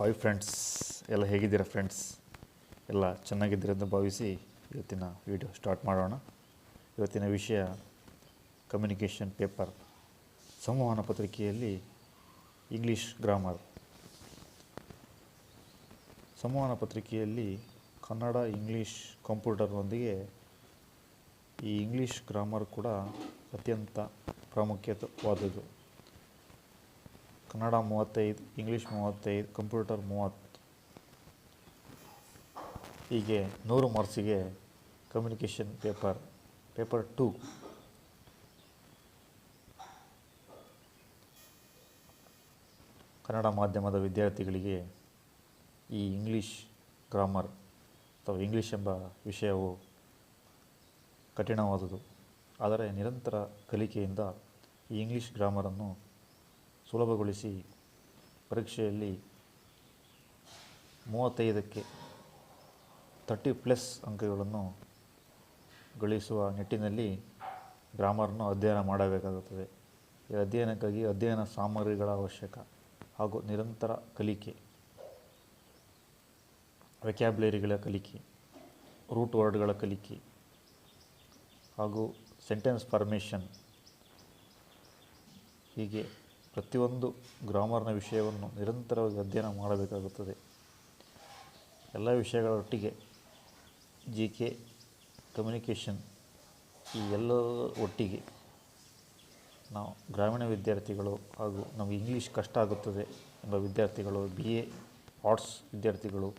Hi friends, ಎಲ್ಲ ಹೇಗಿದ್ದೀರಾ friends? ಎಲ್ಲ ಚೆನ್ನಾಗಿದ್ದೀರ ಅಂತ ಭಾವಿಸಿ ಇವತ್ತಿನ ವಿಡಿಯೋ ಸ್ಟಾರ್ಟ್ ಮಾಡೋಣ. ಇವತ್ತಿನ ವಿಷಯ ಕಮ್ಯುನಿಕೇಷನ್ ಪೇಪರ್ ಸಂವಹನ ಪತ್ರಿಕೆಯಲ್ಲಿ ಇಂಗ್ಲೀಷ್ ಗ್ರಾಮರ್ ಸಂವಹನ ಪತ್ರಿಕೆಯಲ್ಲಿ ಕನ್ನಡ ಇಂಗ್ಲೀಷ್ ಕಂಪ್ಯೂಟರ್ನೊಂದಿಗೆ ಈ ಇಂಗ್ಲೀಷ್ ಗ್ರಾಮರ್ ಕೂಡ ಅತ್ಯಂತ ಪ್ರಾಮುಖ್ಯವಾದದ್ದು. ಕನ್ನಡ ಮೂವತ್ತೈದು, ಇಂಗ್ಲೀಷ್ ಮೂವತ್ತೈದು, ಕಂಪ್ಯೂಟರ್ ಮೂವತ್ತು. ಹೀಗೆ ನೂರು ಮಾರ್ಕ್ಸಿಗೆ communication paper paper to Kannada ಮಾಧ್ಯಮದ ವಿದ್ಯಾರ್ಥಿಗಳಿಗೆ ಈ ಇಂಗ್ಲೀಷ್ ಗ್ರಾಮರ್ ಅಥವಾ ಇಂಗ್ಲೀಷ್ ಎಂಬ ವಿಷಯವು ಕಠಿಣವಾದುದು. ಆದರೆ ನಿರಂತರ ಕಲಿಕೆಯಿಂದ ಈ ಇಂಗ್ಲೀಷ್ ಗ್ರಾಮರನ್ನು ಸುಲಭಗೊಳಿಸಿ ಪರೀಕ್ಷೆಯಲ್ಲಿ ಮೂವತ್ತೈದಕ್ಕೆ ತರ್ಟಿ ಪ್ಲಸ್ ಅಂಕಗಳನ್ನು ಗಳಿಸುವ ನಿಟ್ಟಿನಲ್ಲಿ ಗ್ರಾಮರನ್ನು ಅಧ್ಯಯನ ಮಾಡಬೇಕಾಗುತ್ತದೆ. ಈ ಅಧ್ಯಯನಕ್ಕಾಗಿ ಅಧ್ಯಯನ ಸಾಮಗ್ರಿಗಳ ಅವಶ್ಯಕ ಹಾಗೂ ನಿರಂತರ ಕಲಿಕೆ ವೆಕ್ಯಾಬ್ಲರಿಗಳ ಕಲಿಕೆ ರೂಟ್ ವರ್ಡ್ಗಳ ಕಲಿಕೆ ಹಾಗೂ ಸೆಂಟೆನ್ಸ್ ಫಾರ್ಮೇಷನ್ ಹೀಗೆ ಪ್ರತಿಯೊಂದು ಗ್ರಾಮರ್ನ ವಿಷಯವನ್ನು ನಿರಂತರವಾಗಿ ಅಧ್ಯಯನ ಮಾಡಬೇಕಾಗುತ್ತದೆ. ಎಲ್ಲ ವಿಷಯಗಳ ಒಟ್ಟಿಗೆ ಜಿ ಕೆ ಕಮ್ಯುನಿಕೇಷನ್ ಈ ಎಲ್ಲ ಒಟ್ಟಿಗೆ ನಾವು ಗ್ರಾಮೀಣ ವಿದ್ಯಾರ್ಥಿಗಳು ಹಾಗೂ ನಮಗೆ ಇಂಗ್ಲೀಷ್ ಕಷ್ಟ ಆಗುತ್ತದೆ ಎಂಬ ವಿದ್ಯಾರ್ಥಿಗಳು ಬಿ ಎ ಆರ್ಟ್ಸ್ ವಿದ್ಯಾರ್ಥಿಗಳು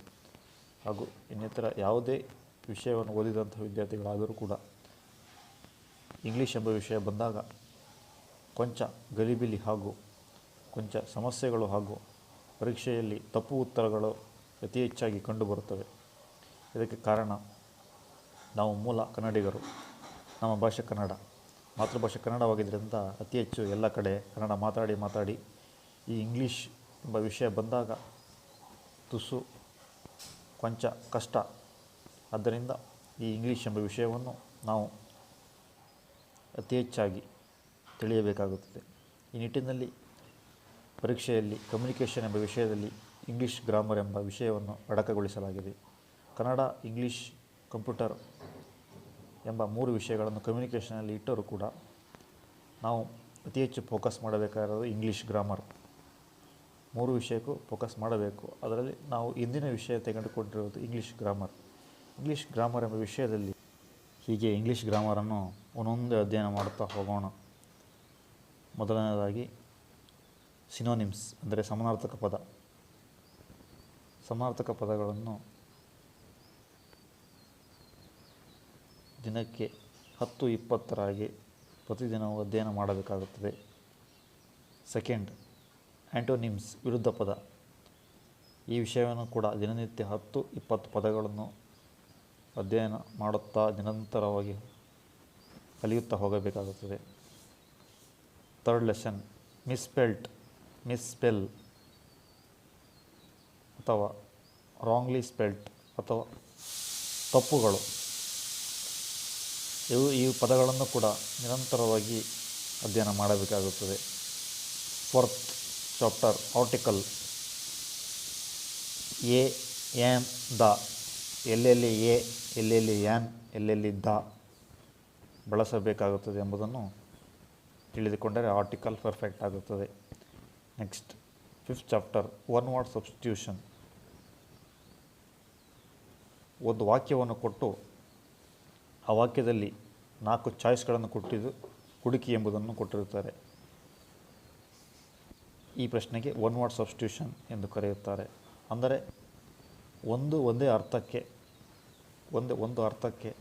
ಹಾಗೂ ಇನ್ನಿತರ ಯಾವುದೇ ವಿಷಯವನ್ನು ಓದಿದಂಥ ವಿದ್ಯಾರ್ಥಿಗಳಾದರೂ ಕೂಡ ಇಂಗ್ಲೀಷ್ ಎಂಬ ವಿಷಯ ಬಂದಾಗ ಕೊಂಚ ಗಲಿಬಿಲಿ ಹಾಗೂ ಕೊಂಚ ಸಮಸ್ಯೆಗಳು ಹಾಗೂ ಪರೀಕ್ಷೆಯಲ್ಲಿ ತಪ್ಪು ಉತ್ತರಗಳು ಅತಿ ಹೆಚ್ಚಾಗಿ ಕಂಡುಬರುತ್ತವೆ. ಇದಕ್ಕೆ ಕಾರಣ ನಾವು ಮೂಲ ಕನ್ನಡಿಗರು. ನಮ್ಮ ಭಾಷೆ ಕನ್ನಡ. ಮಾತೃಭಾಷೆ ಕನ್ನಡವಾಗಿದ್ದರಿಂದ ಅತಿ ಹೆಚ್ಚು ಎಲ್ಲ ಕಡೆ ಕನ್ನಡ ಮಾತಾಡಿ ಮಾತಾಡಿ ಈ ಇಂಗ್ಲೀಷ್ ಎಂಬ ವಿಷಯ ಬಂದಾಗ ತುಸು ಕೊಂಚ ಕಷ್ಟ. ಆದ್ದರಿಂದ ಈ ಇಂಗ್ಲೀಷ್ ಎಂಬ ವಿಷಯವನ್ನು ನಾವು ಅತಿ ಹೆಚ್ಚಾಗಿ ತಿಳಿಯಬೇಕಾಗುತ್ತದೆ. ಈ ನಿಟ್ಟಿನಲ್ಲಿ ಪರೀಕ್ಷೆಯಲ್ಲಿ ಕಮ್ಯುನಿಕೇಷನ್ ಎಂಬ ವಿಷಯದಲ್ಲಿ ಇಂಗ್ಲೀಷ್ ಗ್ರಾಮರ್ ಎಂಬ ವಿಷಯವನ್ನು ಅಡಕಗೊಳಿಸಲಾಗಿದೆ. ಕನ್ನಡ ಇಂಗ್ಲೀಷ್ ಕಂಪ್ಯೂಟರ್ ಎಂಬ ಮೂರು ವಿಷಯಗಳನ್ನು ಕಮ್ಯುನಿಕೇಷನಲ್ಲಿ ಇಟ್ಟರೂ ಕೂಡ ನಾವು ಅತಿ ಹೆಚ್ಚು ಫೋಕಸ್ ಮಾಡಬೇಕಾಗಿರೋದು ಇಂಗ್ಲೀಷ್ ಗ್ರಾಮರ್ ಮೂರು ವಿಷಯಕ್ಕೂ ಫೋಕಸ್ ಮಾಡಬೇಕು. ಅದರಲ್ಲಿ ನಾವು ಇಂದಿನ ವಿಷಯ ತೆಗೆದುಕೊಂಡಿರುವುದು ಇಂಗ್ಲೀಷ್ ಗ್ರಾಮರ್ ಇಂಗ್ಲೀಷ್ ಗ್ರಾಮರ್ ಎಂಬ ವಿಷಯದಲ್ಲಿ ಹೀಗೆ ಇಂಗ್ಲೀಷ್ ಗ್ರಾಮರನ್ನು ಒಂದೊಂದೇ ಅಧ್ಯಯನ ಮಾಡುತ್ತಾ ಹೋಗೋಣ. ಮೊದಲನೇದಾಗಿ ಸಿನೋನಿಮ್ಸ್, ಅಂದರೆ ಸಮಾನಾರ್ಥಕ ಪದ. ಸಮಾನಾರ್ಥಕ ಪದಗಳನ್ನು ದಿನಕ್ಕೆ ಹತ್ತು, ಇಪ್ಪತ್ತರಾಗಿ ಪ್ರತಿದಿನವೂ ಅಧ್ಯಯನ ಮಾಡಬೇಕಾಗುತ್ತದೆ. ಸೆಕೆಂಡ್ ಆ್ಯಂಟೋನಿಮ್ಸ್ ವಿರುದ್ಧ ಪದ. ಈ ವಿಷಯವನ್ನು ಕೂಡ ದಿನನಿತ್ಯ ಹತ್ತು, ಇಪ್ಪತ್ತು ಪದಗಳನ್ನು ಅಧ್ಯಯನ ಮಾಡುತ್ತಾ ನಿರಂತರವಾಗಿ ಕಲಿಯುತ್ತಾ ಹೋಗಬೇಕಾಗುತ್ತದೆ. ಥರ್ಡ್ ಲೆಸನ್ ಮಿಸ್ಪೆಲ್ಟ್ ಮಿಸ್ಪೆಲ್ ಅಥವಾ ರಾಂಗ್ಲಿ ಸ್ಪೆಲ್ಟ್ ಅಥವಾ ತಪ್ಪುಗಳು. ಇವು ಈ ಪದಗಳನ್ನು ಕೂಡ ನಿರಂತರವಾಗಿ ಅಧ್ಯಯನ ಮಾಡಬೇಕಾಗುತ್ತದೆ. Fourth chapter article a an the. ಎಲ್ಲೆಲ್ಲಿ ಎ, ಎಲ್ಲೆಲ್ಲಿ ಆ್ಯನ್ ಎಲ್ಲೆಲ್ಲಿ ದ ಬಳಸಬೇಕಾಗುತ್ತದೆ ಎಂಬುದನ್ನು ತಿಳಿದುಕೊಂಡರೆ ಆರ್ಟಿಕಲ್ ಪರ್ಫೆಕ್ಟ್ ಆಗುತ್ತದೆ. Next fifth chapter one word substitution ಒಂದು ವಾಕ್ಯವನ್ನು ಕೊಟ್ಟು ಆ ವಾಕ್ಯದಲ್ಲಿ ನಾಲ್ಕು ಚಾಯ್ಸ್ಗಳನ್ನು ಕೊಟ್ಟಿದ್ದು, ಹುಡುಕಿ ಎಂಬುದನ್ನು ಕೊಟ್ಟಿರುತ್ತಾರೆ. ಈ ಪ್ರಶ್ನೆಗೆ ಒನ್ ವರ್ಡ್ ಸಬ್ಸ್ಟಿಟ್ಯೂಷನ್ ಎಂದು ಕರೆಯುತ್ತಾರೆ. ಅಂದರೆ ಒಂದು ಒಂದೇ ಅರ್ಥಕ್ಕೆ, ಒಂದೇ ಒಂದು ಅರ್ಥಕ್ಕೆ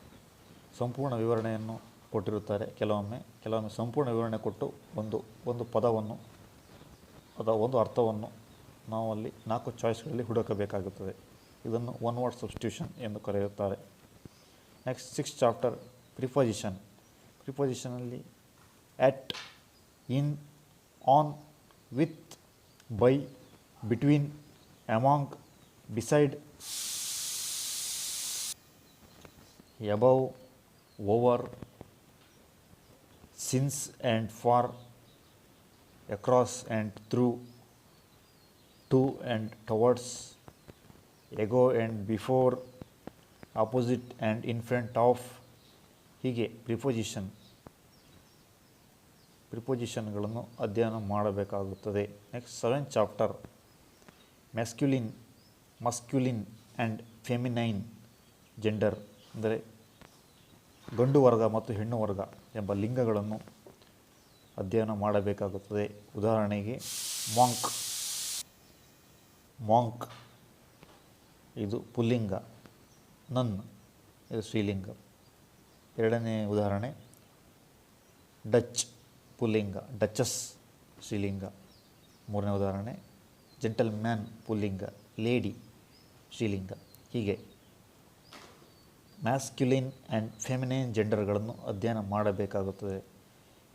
ಸಂಪೂರ್ಣ ವಿವರಣೆಯನ್ನು ಕೊಟ್ಟಿರುತ್ತಾರೆ. ಕೆಲವೊಮ್ಮೆ ಕೆಲವೊಮ್ಮೆ ಸಂಪೂರ್ಣ ವಿವರಣೆ ಕೊಟ್ಟು ಒಂದು ಒಂದು ಪದವನ್ನು ಅಥವಾ ಒಂದು ಅರ್ಥವನ್ನು ನಾವು ಅಲ್ಲಿ ನಾಲ್ಕು ಚಾಯ್ಸ್ಗಳಲ್ಲಿ ಹುಡುಕಬೇಕಾಗುತ್ತದೆ. ಇದನ್ನು ಒನ್ ವರ್ಡ್ ಸಬ್ಸ್ಟಿಟ್ಯೂಷನ್ ಎಂದು ಕರೆಯುತ್ತಾರೆ. Next six chapter preposition ಪ್ರಿಪೊಸಿಷನಲ್ಲಿ at in on with by between among beside above over since and for across and through to and towards ago and before opposite and in front of ಹೀಗೆ preposition ಪ್ರಿಪೊಸಿಷನ್ಗಳನ್ನು ಅಧ್ಯಯನ ಮಾಡಬೇಕಾಗುತ್ತದೆ. Next seven chapter masculine masculine and feminine gender ಅಂದರೆ ಗಂಡು ವರ್ಗ ಮತ್ತು ಹೆಣ್ಣು ವರ್ಗ ಎಂಬ ಲಿಂಗಗಳನ್ನು ಅಧ್ಯಯನ ಮಾಡಬೇಕಾಗುತ್ತದೆ. ಉದಾಹರಣೆಗೆ ಮಾಂಕ್. ಮಾಂಕ್, ಇದು ಪುಲ್ಲಿಂಗ, ನನ್, ಇದು ಸ್ತ್ರೀಲಿಂಗ. ಎರಡನೇ ಉದಾಹರಣೆ, ಡಚ್ ಪುಲ್ಲಿಂಗ, ಡಚಸ್ ಶ್ರೀಲಿಂಗ ಮೂರನೇ ಉದಾಹರಣೆ ಜೆಂಟಲ್ ಮ್ಯಾನ್ ಪುಲ್ಲಿಂಗ, ಲೇಡಿ ಶ್ರೀಲಿಂಗ ಹೀಗೆ ಮ್ಯಾಸ್ಕ್ಯುಲಿನ್ ಆ್ಯಂಡ್ ಫೆಮಿನೈನ್ ಜೆಂಡರ್ಗಳನ್ನು ಅಧ್ಯಯನ ಮಾಡಬೇಕಾಗುತ್ತದೆ.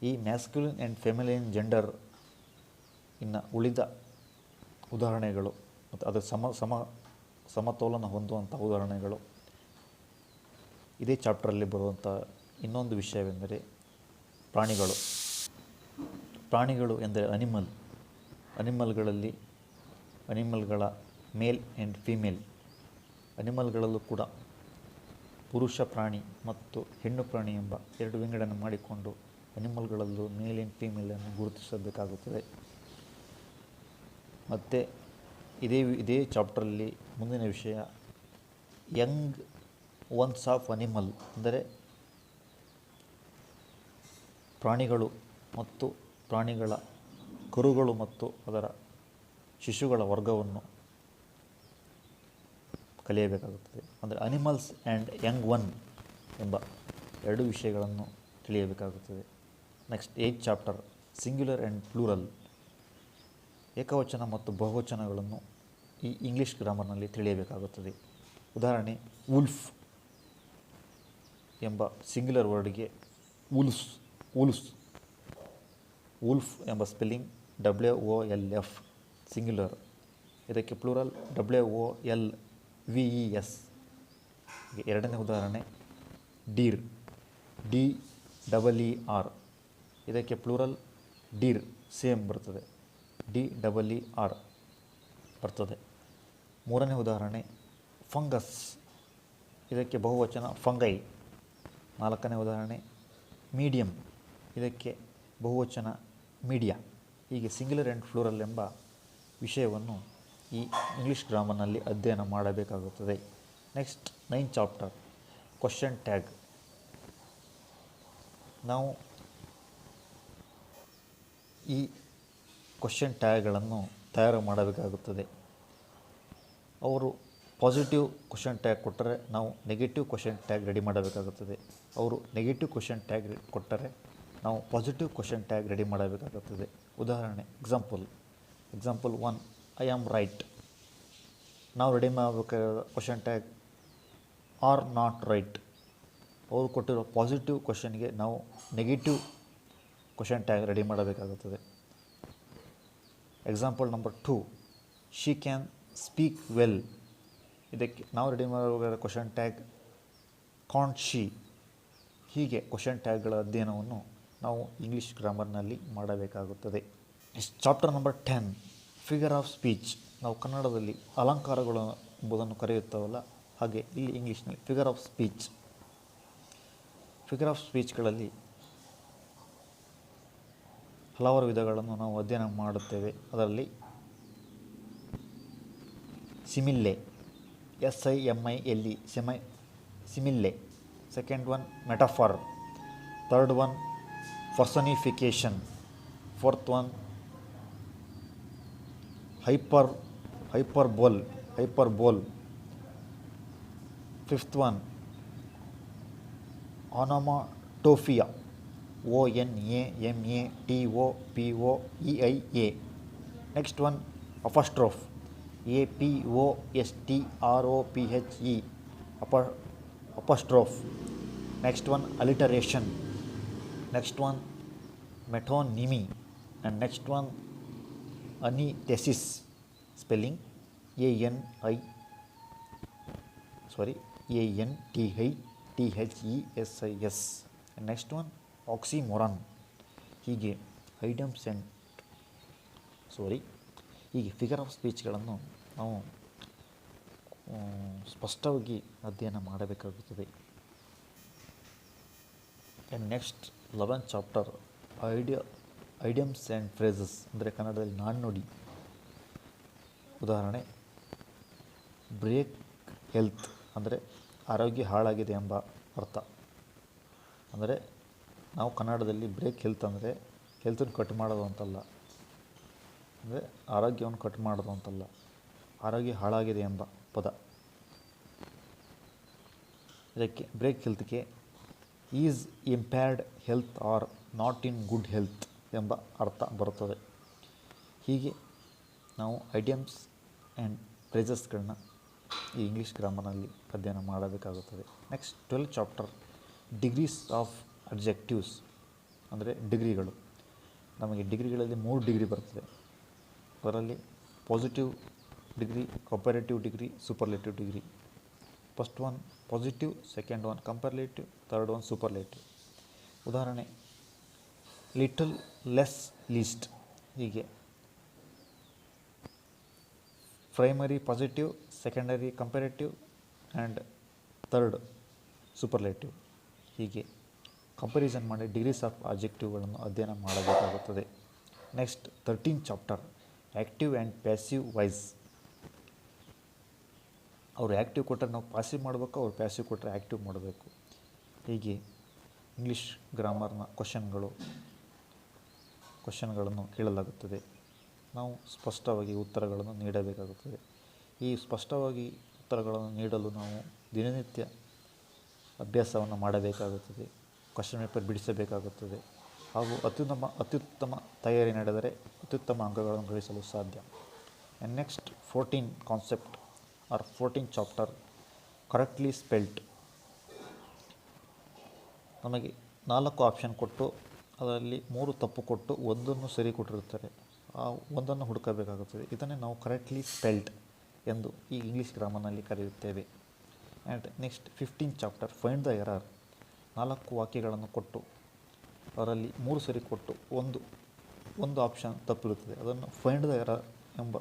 ಈ ಮ್ಯಾಸ್ಕ್ಯುಲಿನ್ ಆ್ಯಂಡ್ ಫೆಮಿನೈನ್ ಜೆಂಡರ್ ಇನ್ನು ಉಳಿದ ಉದಾಹರಣೆಗಳು ಮತ್ತು ಅದರ ಸಮ ಸಮ, ಸಮತೋಲನ ಹೊಂದುವಂಥ ಉದಾಹರಣೆಗಳು. ಇದೇ ಚಾಪ್ಟ್ರಲ್ಲಿ ಬರುವಂಥ ಇನ್ನೊಂದು ವಿಷಯವೆಂದರೆ ಪ್ರಾಣಿಗಳು. ಪ್ರಾಣಿಗಳು ಎಂದರೆ ಅನಿಮಲ್ ಅನಿಮಲ್ಗಳಲ್ಲಿ ಅನಿಮಲ್ಗಳ ಮೇಲ್ ಆ್ಯಂಡ್ ಫೀಮೇಲ್ ಅನಿಮಲ್ಗಳಲ್ಲೂ ಕೂಡ ಪುರುಷ ಪ್ರಾಣಿ ಮತ್ತು ಹೆಣ್ಣು ಪ್ರಾಣಿ ಎಂಬ ಎರಡು ವಿಂಗಡಣೆ ಮಾಡಿಕೊಂಡು ಅನಿಮಲ್ಗಳಲ್ಲೂ ಮೇಲ್ ಆ್ಯಂಡ್ ಫೀಮೇಲನ್ನು ಗುರುತಿಸಬೇಕಾಗುತ್ತದೆ. ಮತ್ತು ಇದೇ ಇದೇ ಚಾಪ್ಟ್ರಲ್ಲಿ ಮುಂದಿನ ವಿಷಯ ಯಂಗ್ ಒನ್ಸ್ ಆಫ್ ಅನಿಮಲ್ ಅಂದರೆ ಪ್ರಾಣಿಗಳು ಮತ್ತು ಪ್ರಾಣಿಗಳ ಕರುಗಳು ಮತ್ತು ಅದರ ಶಿಶುಗಳ ವರ್ಗವನ್ನು ಕಲಿಯಬೇಕಾಗುತ್ತದೆ. ಅಂದರೆ ಅನಿಮಲ್ಸ್ ಆ್ಯಂಡ್ ಯಂಗ್ ಒನ್ ಎಂಬ ಎರಡು ವಿಷಯಗಳನ್ನು ತಿಳಿಯಬೇಕಾಗುತ್ತದೆ. Next eighth chapter singular and plural ಏಕವಚನ ಮತ್ತು ಬಹುವಚನಗಳನ್ನು ಈ ಇಂಗ್ಲೀಷ್ ಗ್ರಾಮರ್ನಲ್ಲಿ ತಿಳಿಯಬೇಕಾಗುತ್ತದೆ. ಉದಾಹರಣೆ ಉಲ್ಫ್ ಎಂಬ ಸಿಂಗ್ಯುಲರ್ ವರ್ಡ್ಗೆ ಉಲ್ಸ್ ಉಲ್ಸ್ ಉಲ್ಫ್ ಎಂಬ spelling W O L F singular ಇದಕ್ಕೆ plural W O L V E S ಎರಡನೇ ಉದಾಹರಣೆ deer D double E R ಇದಕ್ಕೆ ಪ್ಲೂರಲ್ ಡೀರ್ ಸೇಮ್ ಬರ್ತದೆ. ಡಿ ಡಬಲ್ ಇ ಆರ್ ಬರ್ತದೆ. ಮೂರನೇ ಉದಾಹರಣೆ ಫಂಗಸ್ ಇದಕ್ಕೆ ಬಹುವಚನ ಫಂಗೈ ನಾಲ್ಕನೇ ಉದಾಹರಣೆ ಮೀಡಿಯಂ ಇದಕ್ಕೆ ಬಹುವಚನ ಮೀಡಿಯಾ ಹೀಗೆ ಸಿಂಗ್ಯುಲರ್ ಆ್ಯಂಡ್ ಫ್ಲೂರಲ್ ಎಂಬ ವಿಷಯವನ್ನು ಈ ಇಂಗ್ಲೀಷ್ ಗ್ರಾಮರ್ನಲ್ಲಿ ಅಧ್ಯಯನ ಮಾಡಬೇಕಾಗುತ್ತದೆ. Next nine chapter question tag ನಾವು ಈ ಕ್ವಶನ್ ಟ್ಯಾಗ್ಗಳನ್ನು ತಯಾರು ಮಾಡಬೇಕಾಗುತ್ತದೆ. ಅವರು ಪಾಸಿಟಿವ್ ಕ್ವಶನ್ ಟ್ಯಾಗ್ ಕೊಟ್ಟರೆ ನಾವು ನೆಗೆಟಿವ್ ಕ್ವಶನ್ ಟ್ಯಾಗ್ ರೆಡಿ ಮಾಡಬೇಕಾಗುತ್ತದೆ. ಅವರು ನೆಗೆಟಿವ್ ಕ್ವಶನ್ ಟ್ಯಾಗ್ ಕೊಟ್ಟರೆ ನಾವು ಪಾಸಿಟಿವ್ ಕ್ವಶನ್ ಟ್ಯಾಗ್ ರೆಡಿ ಮಾಡಬೇಕಾಗುತ್ತದೆ. ಉದಾಹರಣೆ example example one I am right ನಾವು ರೆಡಿ ಮಾಡಬೇಕಾದ question tag are not right ಅವರು ಕೊಟ್ಟಿರೋ ಪಾಸಿಟಿವ್ ಕ್ವಶನ್ಗೆ ನಾವು ನೆಗೆಟಿವ್ ಕ್ವಶನ್ ಟ್ಯಾಗ್ ರೆಡಿ ಮಾಡಬೇಕಾಗುತ್ತದೆ. Example number two she can speak well ಇದಕ್ಕೆ ನಾವು ರೆಡಿ ಮಾಡಬೇಕಾದ ಕ್ವಶನ್ ಟ್ಯಾಗ್ ಕಾಂಟ್ ಶಿ ಹೀಗೆ ಕ್ವಶನ್ ಟ್ಯಾಗ್ಗಳ ಅಧ್ಯಯನವನ್ನು ನಾವು ಇಂಗ್ಲೀಷ್ ಗ್ರಾಮರ್ನಲ್ಲಿ ಮಾಡಬೇಕಾಗುತ್ತದೆ. Chapter number ten figure of speech ನಾವು ಕನ್ನಡದಲ್ಲಿ ಅಲಂಕಾರಗಳು ಎಂಬುದನ್ನು ಕರೆಯುತ್ತೇವಲ್ಲ, ಹಾಗೆ ಇಲ್ಲಿ ಇಂಗ್ಲೀಷ್ನಲ್ಲಿ figure of speech figure of ಸ್ಪೀಚ್ಗಳಲ್ಲಿ ಹಲವಾರು ವಿಧಗಳನ್ನು ನಾವು ಅಧ್ಯಯನ ಮಾಡುತ್ತೇವೆ. ಅದರಲ್ಲಿ simile, S I M I L E, simile, simile. Second one metaphor third one personification fourth one hyper hyperbole hyperbole fifth one onomatopoeia O N A M A T O P O E I A next one apostrophe A P O S T R O P H E apo apostrophe next one alliteration next one metonymy and next one antithesis spelling A N I sorry A N T I T H E S I S. Next one oxymoron ಹೀಗೆ items and sorry ಹೀಗೆ figure of ಸ್ಪೀಚ್ಗಳನ್ನು ನಾವು ಸ್ಪಷ್ಟವಾಗಿ ಅಧ್ಯಯನ ಮಾಡಬೇಕಾಗುತ್ತದೆ. And next eleven chapter idea idioms and phrases ಅಂದರೆ ಕನ್ನಡದಲ್ಲಿ ನಾಣ್ಣುಡಿ. ಉದಾಹರಣೆ, break health ಅಂದರೆ ಆರೋಗ್ಯ ಹಾಳಾಗಿದೆ ಎಂಬ ಅರ್ಥ. ಅಂದರೆ ನಾವು ಕನ್ನಡದಲ್ಲಿ ಬ್ರೇಕ್ ಹೆಲ್ತ್ ಅಂದರೆ ಹೆಲ್ತನ್ನು ಕಟ್ ಮಾಡೋದು ಅಂತಲ್ಲ ಅಂದರೆ ಆರೋಗ್ಯವನ್ನು ಕಟ್ ಮಾಡೋದು ಅಂತಲ್ಲ ಆರೋಗ್ಯ ಹಾಳಾಗಿದೆ ಎಂಬ ಪದ. ಇದಕ್ಕೆ break ಹೆಲ್ತ್ಗೆ is impaired health or not in good health. ಎಂಬ ಅರ್ಥ ಬರುತ್ತದೆ. ಹೀಗೆ ನಾವು ಐಡಿಯಮ್ಸ್ ಆ್ಯಂಡ್ ಫ್ರೇಸಸ್ಗಳನ್ನ ಈ ಇಂಗ್ಲೀಷ್ ಗ್ರಾಮರ್ನಲ್ಲಿ ಅಧ್ಯಯನ ಮಾಡಬೇಕಾಗುತ್ತದೆ. Next twelve chapter degrees of objectives ಅಂದರೆ ಡಿಗ್ರಿಗಳು. ನಮಗೆ ಡಿಗ್ರಿಗಳಲ್ಲಿ ಮೂರು ಡಿಗ್ರಿ ಬರ್ತದೆ. ಅದರಲ್ಲಿ positive degree comparative degree superlative degree first one positive second one comparative third one superlative ಉದಾಹರಣೆ ಲಿಟಲ್ ಲೆಸ್ ಲೀಸ್ಟ್ ಹೀಗೆ. Primary positive secondary comparative and third superlative ಹೀಗೆ. ಕಂಪ್ಯಾರಿಸನ್ ಮಾಡಿ ಡಿಗ್ರೀಸ್ ಆಫ್ ಆಬ್ಜೆಕ್ಟಿವ್ಗಳನ್ನು ಅಧ್ಯಯನ ಮಾಡಬೇಕಾಗುತ್ತದೆ. Next thirteen chapter active and passive voice ಅವರು active ಕೊಟ್ಟರೆ ನಾವು ಪಾಸಿವ್ ಮಾಡಬೇಕು, ಅವ್ರು ಪ್ಯಾಸಿವ್ ಕೊಟ್ಟರೆ ಆ್ಯಕ್ಟಿವ್ ಮಾಡಬೇಕು. ಹೀಗೆ. ಇಂಗ್ಲೀಷ್ ಗ್ರಾಮರ್ನ ಕ್ವಶನ್ಗಳು ಕ್ವಶನ್ಗಳನ್ನು ಕೇಳಲಾಗುತ್ತದೆ. ನಾವು ಸ್ಪಷ್ಟವಾಗಿ ಉತ್ತರಗಳನ್ನು ನೀಡಬೇಕಾಗುತ್ತದೆ. ಈ ಸ್ಪಷ್ಟವಾಗಿ ಉತ್ತರಗಳನ್ನು ನೀಡಲು ನಾವು ದಿನನಿತ್ಯ ಅಭ್ಯಾಸವನ್ನು ಮಾಡಬೇಕಾಗುತ್ತದೆ. ಕ್ವಶನ್ ಪೇಪರ್ ಬಿಡಿಸಬೇಕಾಗುತ್ತದೆ. ಹಾಗೂ ಅತ್ಯುತ್ತಮ ಅತ್ಯುತ್ತಮ ತಯಾರಿ ನಡೆದರೆ ಅತ್ಯುತ್ತಮ ಅಂಕಗಳನ್ನು ಗಳಿಸಲು ಸಾಧ್ಯ. And next fourteen concept or fourteen chapter correctly spelt ನಮಗೆ ನಾಲ್ಕು ಆಪ್ಷನ್ ಕೊಟ್ಟು ಅದರಲ್ಲಿ ಮೂರು ತಪ್ಪು ಕೊಟ್ಟು ಒಂದನ್ನು ಸರಿ ಕೊಟ್ಟಿರುತ್ತಾರೆ. ಆ ಒಂದನ್ನು ಹುಡುಕಬೇಕಾಗುತ್ತದೆ. ಇದನ್ನೇ ನಾವು ಕರೆಕ್ಟ್ಲಿ ಸ್ಪೆಲ್ಡ್ ಎಂದು ಈ ಇಂಗ್ಲೀಷ್ ಗ್ರಾಮರ್ನಲ್ಲಿ ಕರೆಯುತ್ತೇವೆ. And next fifteen chapter find the error ನಾಲ್ಕು ವಾಕ್ಯಗಳನ್ನು ಕೊಟ್ಟು, ಅದರಲ್ಲಿ ಮೂರು ಸರಿ ಕೊಟ್ಟು ಒಂದು ಒಂದು ಆಪ್ಷನ್ ತಪ್ಪಿರುತ್ತದೆ. ಅದನ್ನು ಫೈಂಡ್ ದ ಎರರ್ ಎಂಬ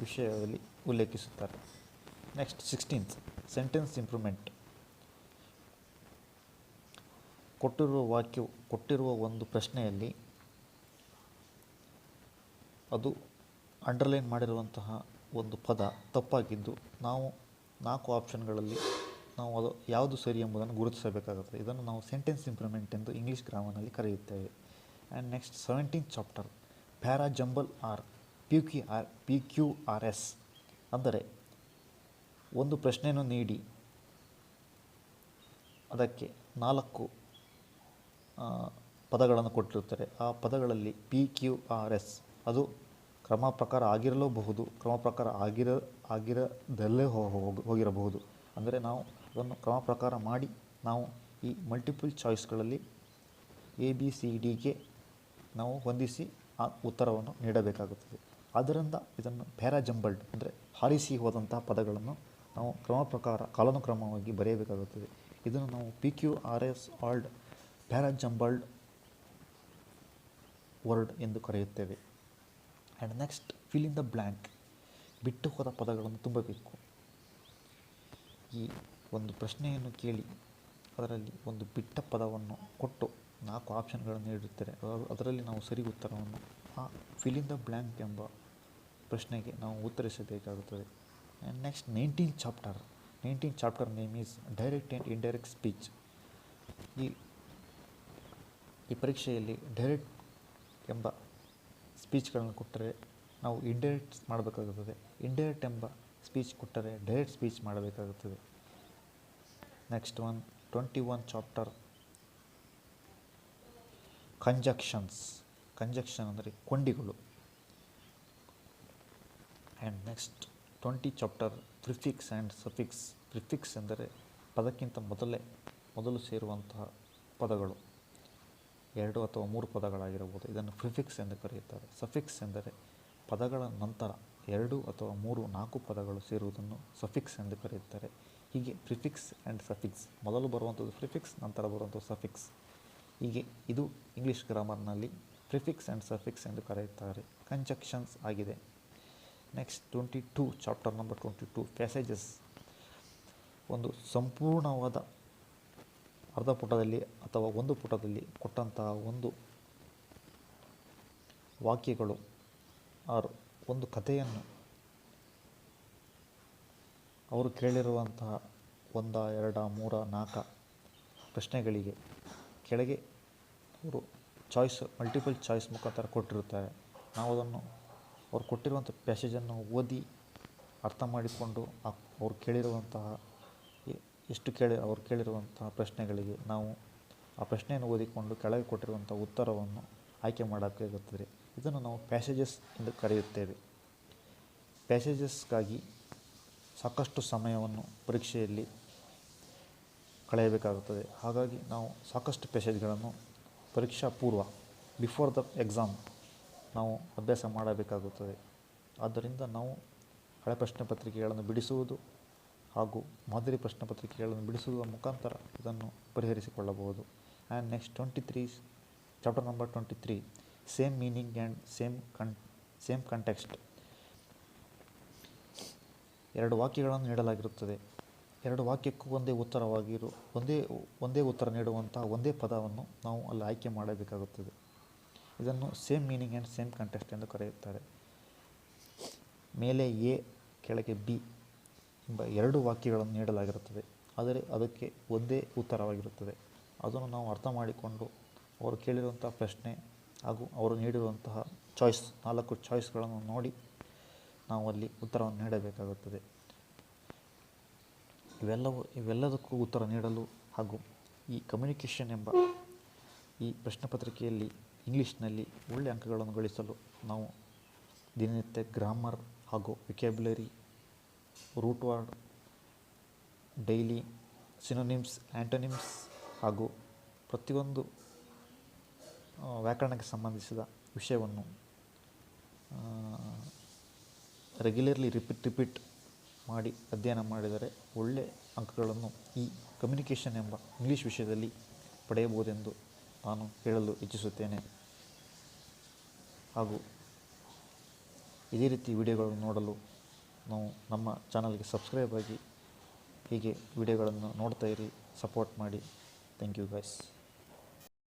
ವಿಷಯದಲ್ಲಿ ಉಲ್ಲೇಖಿಸುತ್ತಾರೆ. ನೆಕ್ಸ್ಟ್ ಸಿಕ್ಸ್ಟೀನ್ತ್ ಸೆಂಟೆನ್ಸ್ ಇಂಪ್ರೂವ್ಮೆಂಟ್ ಕೊಟ್ಟಿರುವ ವಾಕ್ಯ ಕೊಟ್ಟಿರುವ ಒಂದು ಪ್ರಶ್ನೆಯಲ್ಲಿ ಅದು ಅಂಡರ್ಲೈನ್ ಮಾಡಿರುವಂತಹ ಒಂದು ಪದ, ತಪ್ಪಾಗಿದ್ದು ನಾವು ನಾಲ್ಕು ಆಪ್ಷನ್ಗಳಲ್ಲಿ ನಾವು ಅದು ಯಾವುದು ಸರಿ ಎಂಬುದನ್ನು ಗುರುತಿಸಬೇಕಾಗುತ್ತದೆ. ಇದನ್ನು ನಾವು ಸೆಂಟೆನ್ಸ್ ಇಂಪ್ರೂವ್ಮೆಂಟ್ ಎಂದು ಇಂಗ್ಲೀಷ್ ಗ್ರಾಮರ್ನಲ್ಲಿ ಕರೆಯುತ್ತೇವೆ. And next seventeen chapter para jumble or P Q R P Q R S ಅಂದರೆ ಒಂದು ಪ್ರಶ್ನೆಯನ್ನು ನೀಡಿ, ಅದಕ್ಕೆ ನಾಲ್ಕು ಪದಗಳನ್ನು ಕೊಟ್ಟಿರುತ್ತಾರೆ. ಆ ಪದಗಳಲ್ಲಿ ಪಿ ಕ್ಯೂ ಆರ್ ಎಸ್ ಅದು ಕ್ರಮ ಪ್ರಕಾರ ಆಗಿರಲೂಬಹುದು, ಕ್ರಮ ಪ್ರಕಾರ ಆಗಿರ, ಆಗಿರದಲ್ಲೇ ಹೋಗಿರಬಹುದು. ಅಂದರೆ ನಾವು ಅದನ್ನು ಕ್ರಮ ಪ್ರಕಾರ ಮಾಡಿ ನಾವು ಈ ಮಲ್ಟಿಪಲ್ ಚಾಯ್ಸ್ಗಳಲ್ಲಿ ಎ ಬಿ ಸಿ ಡಿಗೆ ನಾವು ಹೊಂದಿಸಿ ಆ ಉತ್ತರವನ್ನು ನೀಡಬೇಕಾಗುತ್ತದೆ. ಆದ್ದರಿಂದ ಇದನ್ನು ಪ್ಯಾರಾಜಂಬಲ್ಡ್ ಅಂದರೆ ಹಾರಿಸಿ ಹೋದಂತಹ ಪದಗಳನ್ನು ನಾವು ಕ್ರಮ ಪ್ರಕಾರ ಕಾಲಾನುಕ್ರಮವಾಗಿ ಬರೆಯಬೇಕಾಗುತ್ತದೆ. ಇದನ್ನು ನಾವು ಪಿ ಕ್ಯೂ ಆರ್ ಎಸ್ ಆಲ್ಡ್ ಪ್ಯಾರಾಜಂಬಲ್ಡ್ ವರ್ಡ್ ಎಂದು ಕರೆಯುತ್ತೇವೆ. And next fill in the blank ಬಿಟ್ಟು ಹೋದ ಪದಗಳನ್ನು ತುಂಬಬೇಕು. ಈ ಒಂದು ಪ್ರಶ್ನೆಯನ್ನು ಕೇಳಿ, ಅದರಲ್ಲಿ ಒಂದು ಬಿಟ್ಟ ಪದವನ್ನು ಕೊಟ್ಟು ನಾಲ್ಕು ಆಪ್ಷನ್ಗಳನ್ನು ನೀಡುತ್ತಾರೆ ಅದರ- ಅದರಲ್ಲಿ ನಾವು ಸರಿ ಉತ್ತರವನ್ನು, ಆ ಫಿಲ್ ಇನ್ ದ ಬ್ಲ್ಯಾಂಕ್ ಎಂಬ ಪ್ರಶ್ನೆಗೆ ನಾವು ಉತ್ತರಿಸಬೇಕಾಗುತ್ತದೆ. And next nineteen chapter nineteen chapter name is direct and indirect speech ಈ ಈ ಪರೀಕ್ಷೆಯಲ್ಲಿ ಡೈರೆಕ್ಟ್ ಎಂಬ ಸ್ಪೀಚ್ಗಳನ್ನು ಕೊಟ್ಟರೆ ನಾವು ಇಂಡೈರೆಕ್ಟ್ ಮಾಡಬೇಕಾಗುತ್ತದೆ. ಇಂಡೈರೆಕ್ಟ್ ಎಂಬ ಸ್ಪೀಚ್ ಕೊಟ್ಟರೆ ಡೈರೆಕ್ಟ್ ಸ್ಪೀಚ್ ಮಾಡಬೇಕಾಗುತ್ತದೆ. Next one twenty one chapter conjunctions conjunction ಅಂದರೆ ಕೊಂಡಿಗಳು. And next twenty chapter prefix and suffix prefix ಎಂದರೆ ಪದಕ್ಕಿಂತ ಮೊದಲೇ, ಮೊದಲು ಸೇರುವಂತಹ ಪದಗಳು. ಎರಡು ಅಥವಾ ಮೂರು ಪದಗಳಾಗಿರಬಹುದು ಇದನ್ನು ಪ್ರಿಫಿಕ್ಸ್ ಎಂದು ಕರೆಯುತ್ತಾರೆ. ಸಫಿಕ್ಸ್ ಎಂದರೆ ಪದಗಳ ನಂತರ ಎರಡು ಅಥವಾ ಮೂರು, ನಾಲ್ಕು ಪದಗಳು ಸೇರುವುದನ್ನು ಸಫಿಕ್ಸ್ ಎಂದು ಕರೆಯುತ್ತಾರೆ. ಹೀಗೆ ಪ್ರಿಫಿಕ್ಸ್ ಆ್ಯಂಡ್ ಸಫಿಕ್ಸ್. ಮೊದಲು ಬರುವಂಥದ್ದು ಪ್ರಿಫಿಕ್ಸ್, ನಂತರ ಬರುವಂಥದ್ದು ಸಫಿಕ್ಸ್. ಹೀಗೆ ಇದು ಇಂಗ್ಲೀಷ್ ಗ್ರಾಮರ್ನಲ್ಲಿ ಪ್ರಿಫಿಕ್ಸ್ ಆ್ಯಂಡ್ ಸಫಿಕ್ಸ್ ಎಂದು ಕರೆಯುತ್ತಾರೆ. ಕಂಜಕ್ಷನ್ಸ್ ಆಗಿದೆ. Next twenty two, chapter number twenty two, passages. ಒಂದು ಸಂಪೂರ್ಣವಾದ ಅರ್ಧ ಪುಟದಲ್ಲಿ ಅಥವಾ ಒಂದು ಪುಟದಲ್ಲಿ ಕೊಟ್ಟಂತಹ ಒಂದು ವಾಕ್ಯಗಳು ಆರ್, ಒಂದು ಕಥೆಯನ್ನು ಅವರು ಕೇಳಿರುವಂತಹ ಒಂದ, ಎರಡ, ಮೂರ, ನಾಲ್ಕ ಪ್ರಶ್ನೆಗಳಿಗೆ ಕೆಳಗೆ ಅವರು ಚಾಯ್ಸ್ ಮಲ್ಟಿಪಲ್ ಚಾಯ್ಸ್ ಮುಖಾಂತರ ಕೊಟ್ಟಿರುತ್ತಾರೆ. ನಾವು ಅದನ್ನು ಅವ್ರು ಕೊಟ್ಟಿರುವಂಥ ಪ್ಯಾಸೇಜನ್ನು ಓದಿ ಅರ್ಥ ಮಾಡಿಕೊಂಡು ಅವ್ರು ಕೇಳಿರುವಂತಹ ಎಷ್ಟು ಕೇಳಿ, ಅವರು ಕೇಳಿರುವಂತಹ ಪ್ರಶ್ನೆಗಳಿಗೆ ನಾವು ಆ ಪ್ರಶ್ನೆಯನ್ನು ಓದಿಕೊಂಡು ಕೆಳಗೆ ಕೊಟ್ಟಿರುವಂಥ ಉತ್ತರವನ್ನು ಆಯ್ಕೆ ಮಾಡಬೇಕಾಗುತ್ತದೆ ಇದನ್ನು ನಾವು ಪ್ಯಾಸೇಜಸ್ ಎಂದು ಕರೆಯುತ್ತೇವೆ. ಪ್ಯಾಸೇಜಸ್ಗಾಗಿ ಸಾಕಷ್ಟು ಸಮಯವನ್ನು ಪರೀಕ್ಷೆಯಲ್ಲಿ ಕಳೆಯಬೇಕಾಗುತ್ತದೆ. ಹಾಗಾಗಿ ನಾವು ಸಾಕಷ್ಟು ಪ್ಯಾಸೇಜ್ಗಳನ್ನು ಪರೀಕ್ಷಾ ಪೂರ್ವ ಬಿಫೋರ್ ದ ಎಕ್ಸಾಮ್ ನಾವು ಅಭ್ಯಾಸ ಮಾಡಬೇಕಾಗುತ್ತದೆ. ಆದ್ದರಿಂದ ನಾವು ಹಳೆ ಪ್ರಶ್ನೆ ಪತ್ರಿಕೆಗಳನ್ನು ಬಿಡಿಸುವುದು ಹಾಗೂ ಮಾದರಿ ಪ್ರಶ್ನೆ ಪತ್ರಿಕೆಗಳನ್ನು ಬಿಡಿಸುವ ಮುಖಾಂತರ ಇದನ್ನು ಪರಿಹರಿಸಿಕೊಳ್ಳಬಹುದು. And next twenty three chapter number twenty three same meaning and same ಕನ್ ಸೇಮ್ ಕಂಟೆಕ್ಸ್ಟ್ ಎರಡು ವಾಕ್ಯಗಳನ್ನು ನೀಡಲಾಗಿರುತ್ತದೆ. ಎರಡು ವಾಕ್ಯಕ್ಕೂ ಒಂದೇ ಉತ್ತರವಾಗಿರು, ಒಂದೇ ಒಂದೇ ಉತ್ತರ ನೀಡುವಂತಹ ಒಂದೇ ಪದವನ್ನು ನಾವು ಅಲ್ಲಿ ಆಯ್ಕೆ ಮಾಡಬೇಕಾಗುತ್ತದೆ. ಇದನ್ನು same meaning and same context ಎಂದು ಕರೆಯುತ್ತಾರೆ. ಮೇಲೆ ಎ, ಕೆಳಗೆ ಬಿ. ಎರಡು ವಾಕ್ಯಗಳನ್ನು ನೀಡಲಾಗಿರುತ್ತದೆ. ಆದರೆ ಅದಕ್ಕೆ ಒಂದೇ ಉತ್ತರವಾಗಿರುತ್ತದೆ. ಅದನ್ನು ನಾವು ಅರ್ಥ ಮಾಡಿಕೊಂಡು ಅವರು ಕೇಳಿರುವಂಥ ಪ್ರಶ್ನೆ ಹಾಗೂ ಅವರು ನೀಡಿರುವಂತಹ ಚಾಯ್ಸ್ ನಾಲ್ಕು ಚಾಯ್ಸ್ಗಳನ್ನು ನೋಡಿ ನಾವು ಅಲ್ಲಿ ಉತ್ತರವನ್ನು ನೀಡಬೇಕಾಗುತ್ತದೆ. ಇವೆಲ್ಲವೂ, ಇವೆಲ್ಲದಕ್ಕೂ ಉತ್ತರ ನೀಡಲು ಹಾಗೂ ಈ ಕಮ್ಯುನಿಕೇಷನ್ ಎಂಬ ಈ ಪ್ರಶ್ನೆ ಪತ್ರಿಕೆಯಲ್ಲಿ ಇಂಗ್ಲೀಷ್ನಲ್ಲಿ ಒಳ್ಳೆಯ ಅಂಕಗಳನ್ನು ಗಳಿಸಲು ನಾವು ದಿನನಿತ್ಯ ಗ್ರಾಮರ್ ಹಾಗೂ vocabulary root word daily synonyms antonyms ಹಾಗೂ ಪ್ರತಿಯೊಂದು ವ್ಯಾಕರಣಕ್ಕೆ ಸಂಬಂಧಿಸಿದ ವಿಷಯವನ್ನು ರೆಗ್ಯುಲರ್ಲಿ ರಿಪೀಟ್ ರಿಪೀಟ್ ಮಾಡಿ ಅಧ್ಯಯನ ಮಾಡಿದರೆ ಒಳ್ಳೆಯ ಅಂಕಗಳನ್ನು ಈ ಕಮ್ಯುನಿಕೇಷನ್ ಎಂಬ ಇಂಗ್ಲೀಷ್ ವಿಷಯದಲ್ಲಿ ಪಡೆಯಬಹುದೆಂದು ನಾನು ಹೇಳಲು ಇಚ್ಛಿಸುತ್ತೇನೆ. ಹಾಗೂ ಇದೇ ರೀತಿ ವಿಡಿಯೋಗಳನ್ನು ನೋಡಲು ನಾವು ನಮ್ಮ ಚಾನಲ್ಗೆ ಸಬ್ಸ್ಕ್ರೈಬ್ ಆಗಿ ಹೀಗೆ ವಿಡಿಯೋಗಳನ್ನು ನೋಡ್ತಾ ಇರಿ ಸಪೋರ್ಟ್ ಮಾಡಿ. Thank you guys.